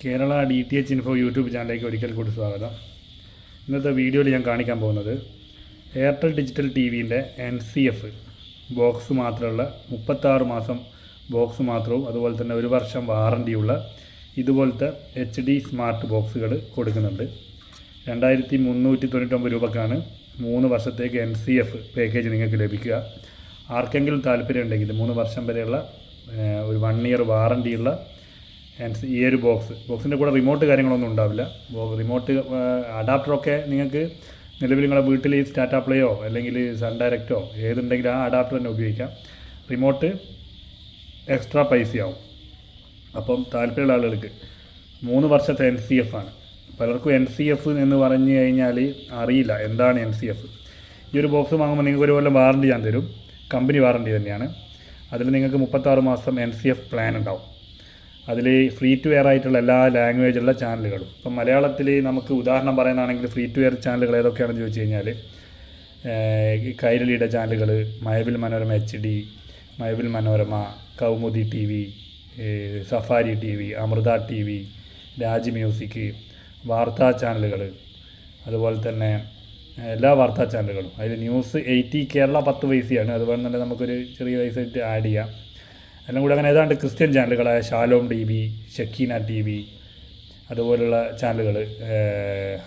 Kerala D T H info YouTube ചാനലിലേക്ക് ഒരിക്കൽ കൂടി സ്വാഗതം. ഇന്നത്തെ വീഡിയോയിൽ ഞാൻ കാണിക്കാൻ പോകുന്നത് എയർടെൽ ഡിജിറ്റൽ ടി വിന്റെ എൻ സി എഫ് ബോക്സ് മാത്രമുള്ള മുപ്പത്താറ് മാസം ബോക്സ് മാത്രവും അതുപോലെ തന്നെ ഒരു വർഷം വാറണ്ടിയുള്ള ഇതുപോലത്തെ എച്ച് ഡി സ്മാർട്ട് ബോക്സുകൾ കൊടുക്കുന്നുണ്ട്. രണ്ടായിരത്തി മുന്നൂറ്റി തൊണ്ണൂറ്റൊമ്പത് രൂപക്കാണ് മൂന്ന് വർഷത്തേക്ക് എൻ സി എഫ് പാക്കേജ് നിങ്ങൾക്ക് ലഭിക്കുക. ആർക്കെങ്കിലും താല്പര്യം ഉണ്ടെങ്കിൽ മൂന്ന് വർഷം വരെയുള്ള ഒരു വൺ ഇയർ വാറണ്ടിയുള്ള ആൻഡ് ഈ ഒരു ബോക്സ് ബോക്സിന്റെ കൂടെ റിമോട്ട് കാര്യങ്ങളൊന്നും ഉണ്ടാവില്ല. റിമോട്ട് അഡാപ്റ്ററൊക്കെ നിങ്ങൾക്ക് നിലവിൽ നിങ്ങളുടെ വീട്ടിൽ ഈ സ്റ്റാറ്റാ പ്ലേയോ അല്ലെങ്കിൽ സൺ ഡയറക്റ്റോ ഏതുണ്ടെങ്കിലും ആ അഡാപ്റ്റർ തന്നെ ഉപയോഗിക്കാം. റിമോട്ട് എക്സ്ട്രാ പൈസയാവും അപ്പം താല്പര്യമുള്ള ആളുകൾക്ക് മൂന്ന് വർഷത്തെ എൻ സി എഫ് ആണ്. പലർക്കും എൻ സി എഫ് എന്ന് പറഞ്ഞു കഴിഞ്ഞാൽ അറിയില്ല. എന്താണ് എൻ സി എഫ് ഈ ഒരു ബോക്സ് വാങ്ങുമ്പോൾ നിങ്ങൾക്ക് ഒരു കൊല്ലം വാറണ്ടി ഞാൻ തരും. കമ്പനി വാറണ്ടി തന്നെയാണ്. അതിൽ നിങ്ങൾക്ക് മുപ്പത്താറ് മാസം എൻ സി എഫ് പ്ലാൻ ഉണ്ടാവും. അതിൽ ഫ്രീ ടു എയർ ആയിട്ടുള്ള എല്ലാ ലാംഗ്വേജുള്ള ചാനലുകളും. ഇപ്പം മലയാളത്തിൽ നമുക്ക് ഉദാഹരണം പറയുന്നതാണെങ്കിൽ ഫ്രീ ടു എയർ ചാനലുകൾ ഏതൊക്കെയാണെന്ന് ചോദിച്ചു കഴിഞ്ഞാൽ കൈരളിയുടെ ചാനലുകൾ മയബിൽ Manorama H D മയബിൽ Manorama Kaumudi T V Safari T V Amrita T V Raj music വാർത്താ ചാനലുകൾ അതുപോലെ തന്നെ എല്ലാ വാർത്താ ചാനലുകളും. അതിൽ ന്യൂസ് എയ്റ്റി കേരള പത്ത് പൈസയാണ്. അതുപോലെ തന്നെ നമുക്കൊരു ചെറിയ പൈസ ആഡ് ചെയ്യാം. എല്ലാം കൂടി അങ്ങനെ ഏതാണ്ട് Christian ചാനലുകളായ Shalom T V Shekinah T V അതുപോലുള്ള ചാനലുകൾ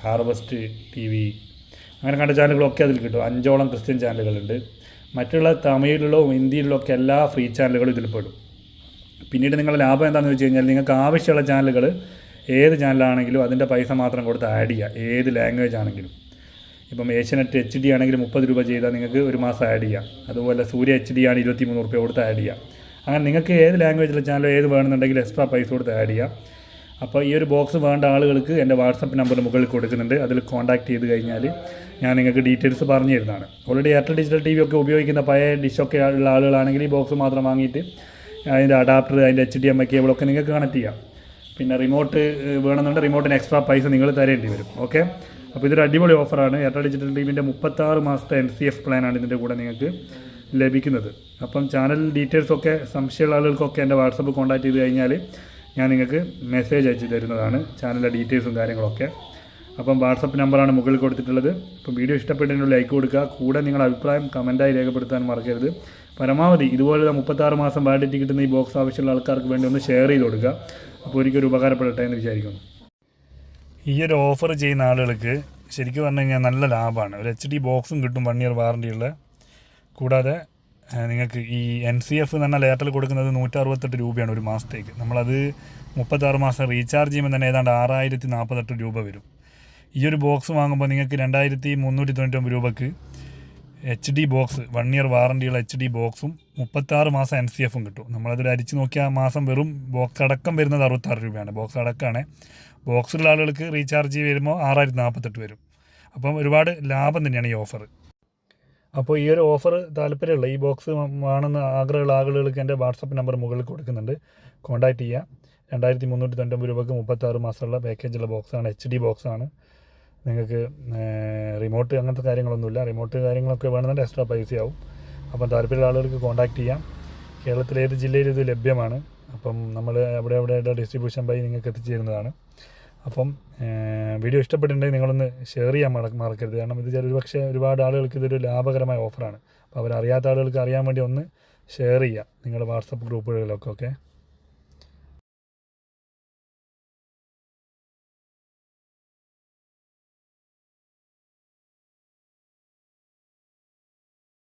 ഹാർവസ്റ്റ് ടി വി അങ്ങനെ കണ്ട ചാനലുകളൊക്കെ അതിൽ കിട്ടും. അഞ്ചോളം ക്രിസ്ത്യൻ ചാനലുകളുണ്ട്. മറ്റുള്ള തമിഴിലോ ഹിന്ദിയിലോ ഒക്കെ എല്ലാ ഫ്രീ ചാനലുകളും ഇതിൽ പെടും. പിന്നീട് നിങ്ങളുടെ ലാഭം എന്താണെന്ന് വെച്ച് കഴിഞ്ഞാൽ നിങ്ങൾക്ക് ആവശ്യമുള്ള ചാനലുകൾ ഏത് ചാനലാണെങ്കിലും അതിന്റെ പൈസ മാത്രം കൊടുത്ത് ആഡ് ചെയ്യുക. ഏത് ലാംഗ്വേജ് ആണെങ്കിലും. ഇപ്പം ഏഷ്യനെറ്റ് എച്ച് ഡി ആണെങ്കിൽ മുപ്പത് രൂപ ചെയ്താൽ നിങ്ങൾക്ക് ഒരു മാസം ആഡ് ചെയ്യാം. അതുപോലെ സൂര്യ എച്ച് ഡി ആണ് ഇരുപത്തി മൂന്ന് റുപ്യ കൊടുത്ത് ആഡ് ചെയ്യാം. അങ്ങനെ നിങ്ങൾക്ക് ഏത് ലാംഗ്വേജിലെ ചാനൽ ഏത് വേണമെന്നുണ്ടെങ്കിൽ എക്സ്ട്രാ പൈസ കൊടുത്ത് ആഡ് ചെയ്യാം. അപ്പോൾ ഈ ഒരു ബോക്സ് വേണ്ട ആളുകൾക്ക് എന്റെ വാട്സപ്പ് നമ്പർ മുകളിൽ കൊടുക്കുന്നുണ്ട്. അതിൽ കോൺടാക്ട് ചെയ്ത് കഴിഞ്ഞാൽ ഞാൻ നിങ്ങൾക്ക് ഡീറ്റെയിൽസ് പറഞ്ഞു തരുന്നതാണ്. Already Airtel digital T V ഒക്കെ ഉപയോഗിക്കുന്ന പഴയ ഡിഷൊക്കെ ഉള്ള ആളുകളാണെങ്കിൽ ഈ ബോക്സ് മാത്രം വാങ്ങിയിട്ട് അതിന്റെ അഡാപ്റ്റർ അതിന്റെ എച്ച് ഡി എം ഐ കേബിളൊക്കെ നിങ്ങൾക്ക് കണക്ട് ചെയ്യാം. പിന്നെ റിമോട്ട് വേണമെന്നുണ്ടെങ്കിൽ റിമോട്ടിന് എക്സ്ട്രാ പൈസ നിങ്ങൾ തരേണ്ടി വരും. ഓക്കെ അപ്പോൾ ഇതൊരു അടിപൊളി ഓഫറാണ് എയർടെൽ ഡിജിറ്റൽ ടിവിന്റെ മുപ്പത്താറ് മാസത്തെ എൻ സി എഫ് പ്ലാനാണ് ഇതിന്റെ കൂടെ നിങ്ങൾക്ക് ലഭിക്കുന്നത്. അപ്പം ചാനൽ ഡീറ്റെയിൽസൊക്കെ സംശയമുള്ള ആളുകൾക്കൊക്കെ എന്റെ വാട്സപ്പ് കോൺടാക്ട് ചെയ്ത് കഴിഞ്ഞാൽ ഞാൻ നിങ്ങൾക്ക് മെസ്സേജ് അയച്ചു തരുന്നതാണ് ചാനലിലെ ഡീറ്റെയിൽസും കാര്യങ്ങളൊക്കെ. അപ്പം വാട്സപ്പ് നമ്പറാണ് മുകളിൽ കൊടുത്തിട്ടുള്ളത്. അപ്പം വീഡിയോ ഇഷ്ടപ്പെട്ടതിനുള്ള ലൈക്ക് കൊടുക്കുക. കൂടെ നിങ്ങളുടെ അഭിപ്രായം കമന്റായി രേഖപ്പെടുത്താൻ മറക്കരുത്. പരമാവധി ഇതുപോലുള്ള മുപ്പത്താറ് മാസം വാലിഡിറ്റി കിട്ടുന്ന ഈ ബോക്സ് ആവശ്യമുള്ള ആൾക്കാർക്ക് വേണ്ടി ഒന്ന് ഷെയർ ചെയ്ത് കൊടുക്കുക. അപ്പോൾ ഒരിക്കലും ഉപകാരപ്പെടട്ടെ എന്ന് വിചാരിക്കുന്നു. ഈ ഒരു ഓഫർ ചെയ്യുന്ന ആളുകൾക്ക് ശരിക്കും പറഞ്ഞു കഴിഞ്ഞാൽ നല്ല ലാഭമാണ്. ഒരു എച്ച് ഡി ബോക്സും കിട്ടും വൺ ഇയർ വാറണ്ടിയുള്ള കൂടാതെ നിങ്ങൾക്ക് ഈ എൻ സി എഫ് എന്ന് പറഞ്ഞാൽ എയർടെൽ കൊടുക്കുന്നത് നൂറ്ററുപത്തെട്ട് രൂപയാണ് ഒരു മാസത്തേക്ക്. നമ്മളത് മുപ്പത്താറ് മാസം റീചാർജ് ചെയ്യുമ്പോൾ തന്നെ ഏതാണ്ട് ആറായിരത്തി നാൽപ്പത്തെട്ട് രൂപ വരും. ഈ ഒരു ബോക്സ് വാങ്ങുമ്പോൾ നിങ്ങൾക്ക് രണ്ടായിരത്തി മുന്നൂറ്റി തൊണ്ണൂറ്റൊമ്പത് രൂപക്ക് H D box one year വാറണ്ടിയുള്ള H D ബോക്സും മുപ്പത്താറ് മാസം എൻ സി എഫും കിട്ടും. നമ്മളതിൽ അരിച്ച് നോക്കിയാൽ മാസം വെറും ബോക്സ് അടക്കം വരുന്നത് അറുപത്താറ് രൂപയാണ്. ബോക്സ് അടക്കമാണ് ബോക്സിലുള്ള ആളുകൾക്ക് റീചാർജ് വരുമ്പോൾ ആറായിരത്തി നാൽപ്പത്തെട്ട് വരും. അപ്പം ഒരുപാട് ലാഭം തന്നെയാണ് ഈ ഓഫർ അപ്പോൾ ഈ ഒരു ഓഫർ താല്പര്യമുള്ള ഈ ബോക്സ് വേണമെന്ന് ആഗ്രഹമുള്ള ആളുകൾക്ക് എന്റെ വാട്സപ്പ് നമ്പർ മുകളിൽ കൊടുക്കുന്നുണ്ട്. കോൺടാക്റ്റ് ചെയ്യുക രണ്ടായിരത്തി മുന്നൂറ്റി തൊണ്ണൂറ്റൊമ്പത് രൂപയ്ക്ക് മുപ്പത്താറ് മാസമുള്ള പാക്കേജുള്ള ബോക്സാണ് എച്ച് ഡി ബോക്സാണ് നിങ്ങൾക്ക് റിമോട്ട് അങ്ങനത്തെ കാര്യങ്ങളൊന്നുമില്ല. റിമോട്ട് കാര്യങ്ങളൊക്കെ വേണമെന്നുണ്ടെങ്കിൽ എക്സ്ട്രാ ആവും. അപ്പം താല്പര്യമുള്ള ആളുകൾക്ക് കോൺടാക്റ്റ് ചെയ്യാം. കേരളത്തിലെ ഏത് ഇത് ലഭ്യമാണ്. അപ്പം നമ്മൾ അവിടെ അവിടെ ഡിസ്ട്രിബ്യൂഷൻ ബൈ നിങ്ങൾക്ക് എത്തിച്ചു തരുന്നതാണ് അപ്പം വീഡിയോ ഇഷ്ടപ്പെട്ടിട്ടുണ്ടെങ്കിൽ നിങ്ങളൊന്ന് ഷെയർ ചെയ്യാൻ മറ മറക്കരുത്. കാരണം ഇത് ചില പക്ഷേ ഒരുപാട് ആളുകൾക്ക് ഇതൊരു ലാഭകരമായ ഓഫറാണ് അപ്പോൾ അവരറിയാത്ത ആളുകൾക്ക് അറിയാൻ വേണ്ടി ഒന്ന് ഷെയർ ചെയ്യുക നിങ്ങളുടെ വാട്സപ്പ് ഗ്രൂപ്പുകളിലൊക്കെ ഓക്കെ